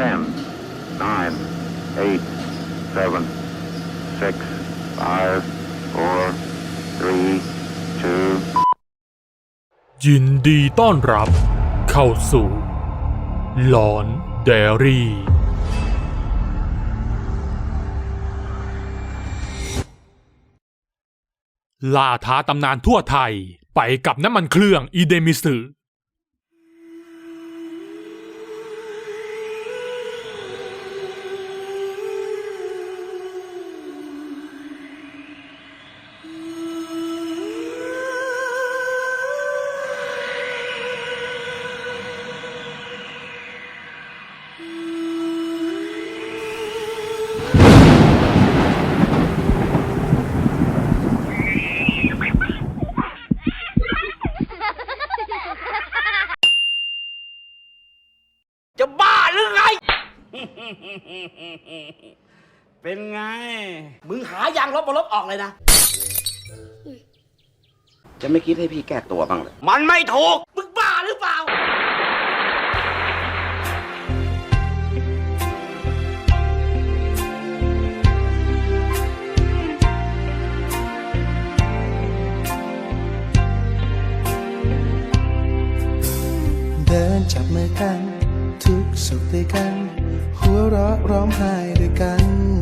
10, 9, 8, 7, 6, 5, 4, 3, 2, ยินดีต้อนรับ เข้าสู่หลอนเดรี่ ล่าท้าตำนานทั่วไทยไปกับน้ำมันเครื่องอีเดมิสึ มึงหายางลบบนลบออกเลยนะ จะไม่คิดให้พี่แก้ตัวบ้างเลยมันไม่ถูก มึงบ้าหรือเปล่า เดินจับมือกัน ทุกสุขด้วยกัน หัวเราะร้องไห้ด้วยกันม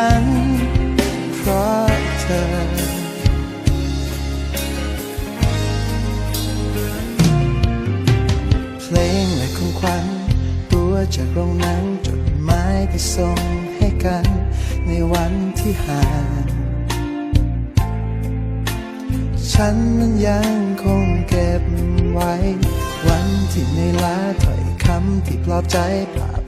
ฉัน เพราะเธอ เพลงและของขวัญตัวจากโรงนังจดหมายที่ส่งให้กัน ในวันที่ห่างฉันนั้นยังคงเก็บไว้ วันที่ในอยล้าถ้อยคำที่ปลอบใจปลาก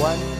弯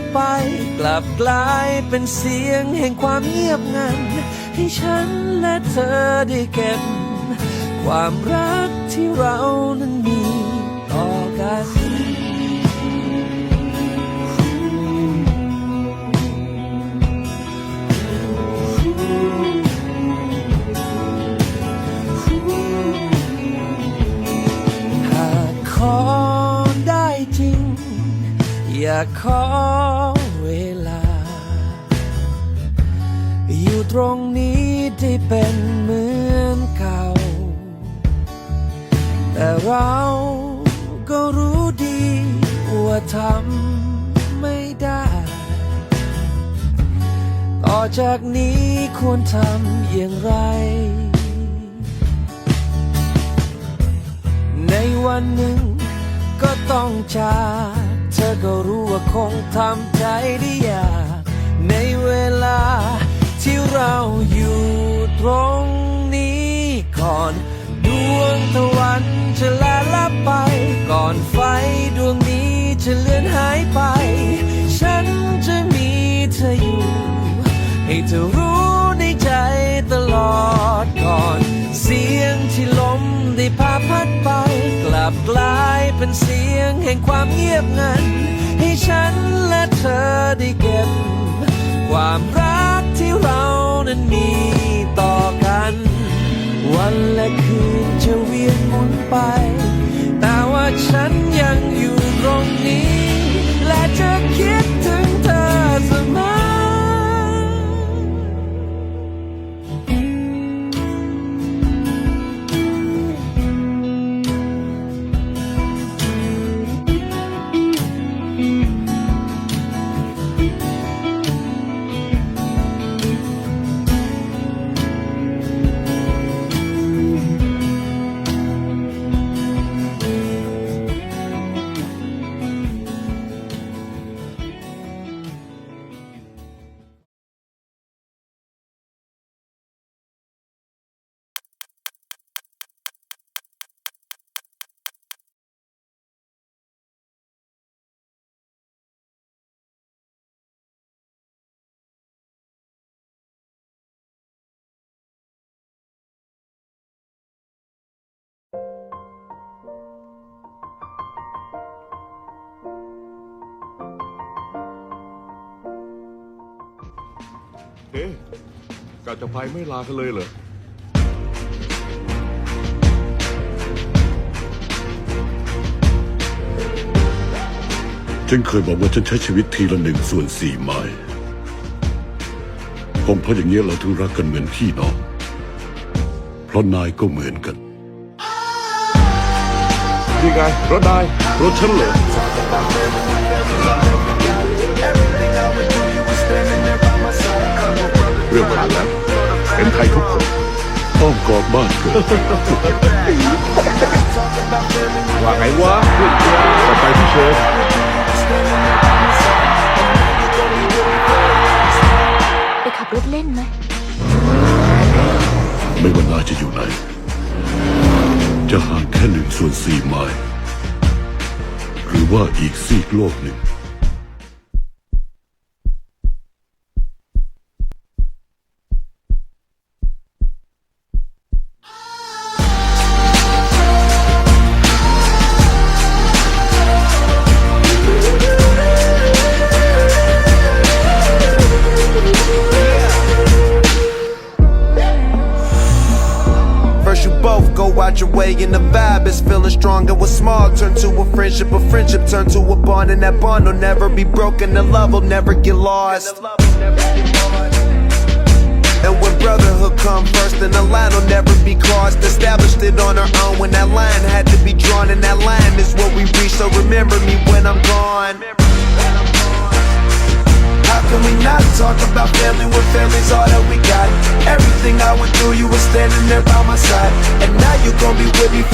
ไป กลับกลายเป็นเสียงแห่งความเงียบงัน ให้ฉันและเธอได้เก็บ ความรักที่เรานั้นมีต่อกันหากขอได้จริง อยากขอ ต่อจากนี้ควรทำอย่างไร ในวันหนึ่งก็ต้องจากเธอก็รู้ว่าคงทำใจได้ยากในเวลาที่เราอยู่ตรงนี้ก่อน ดวงตะวันจะลาลับไป ก่อนไฟดวงนี้จะเลือนหายไป ฉันจะมีเธออยู่ ให้เธอรู้ในใจตลอดก่อน เสียงที่ลมได้พาพัดไป กลับกลายเป็นเสียงแห่งความเงียบงัน ให้ฉันและเธอได้เก็บ ความรักที่เรานั้นมีต่อกัน วันและคืนจะเวียนหมุนไป แต่ว่าฉันยังอยู่ตรงนี้ และจะคิด กาจะไปไม่ลากันเลยเหรอ ฉันเคยบอกว่าฉันใช้ชีวิตทีละหนึ่งส่วนสี่ไม้คงเพราะอย่างนี้เราถึงรักกันเหมือนพี่น้อง เพราะนายก็เหมือนกัน นี่ไงรถนายรถฉันเหรอ เรื่องผ่านแล้ว เป็นไทยทุกคนอ้อมกอดบ้านเกิดว่าไงวะต่อไปที่เชิญไปขับรถเล่นไหม ไม่ว่านายจะอยู่ไหน จะห่างแค่หนึ่งส่วนสี่ไม้หรือว่าอีกซีกโลกหนึ่ง day and the vibe is feeling strong. And what's small turn to a friendship, a friendship turn to a bond, and that bond will never be broken. The love will never get lost. And when brotherhood come first, then the line will never be crossed. Established it on our own when that line had to be drawn, and that line is what we reach. So remember me when I'm gone. How can we not talk about family when family's all that we got? Everything I went through, you were standing there by my side. With me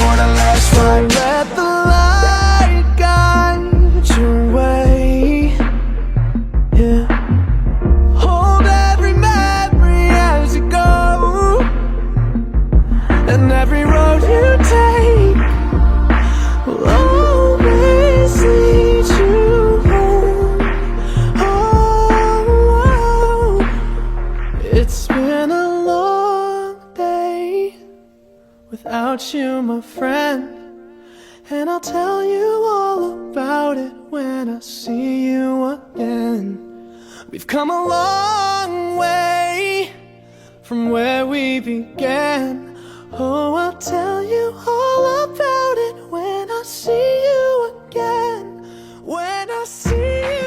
without you, my friend. And I'll tell you all about it when I see you again. We've come a long way from where we began. Oh, I'll tell you all about it when I see you again. When I see you.